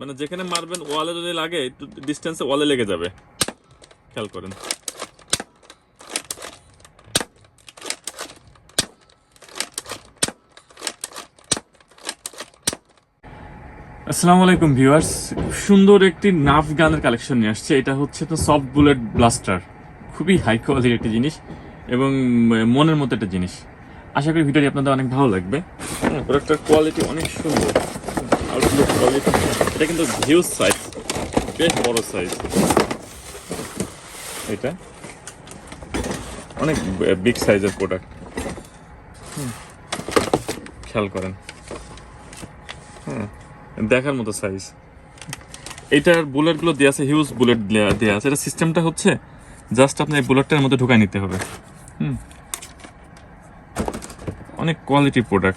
মানে যেখানে মারবেন ওয়ালে যদি লাগে একটু ডিস্টেন্সে ওয়ালে লেগে যাবে। খেয়াল করেন। আসসালামু আলাইকুম ভিউয়ার্স। সুন্দর একটি নাফ গানের কালেকশন নিয়ে আসছে। এটা হচ্ছে তো সফট বুলেট ব্লাস্টার খুবই হাই কোয়ালিটির একটি জিনিস এবং মনের মতো একটা জিনিস। আশা করি ভিডিওটি আপনাদের অনেক ভালো লাগবে। প্রোডাক্টটার কোয়ালিটি অনেক সুন্দর। আউটলুক কোয়ালিটি এটা কিন্তু হিউজ সাইজ বেশ বড় সাইজ এটা? অনেক বিগ সাইজের প্রোডাক্ট খেয়াল করেন। হ্যাঁ দেখার মতো সাইজ এইটার বুলেটগুলো দেওয়া আছে হিউজ বুলেট দেওয়া আছে। এটা সিস্টেমটা হচ্ছে জাস্ট আপনি এই বুলেটটার মধ্যে ঢুকাই নিতে হবে। হুম। অনেক কোয়ালিটি প্রোডাক্ট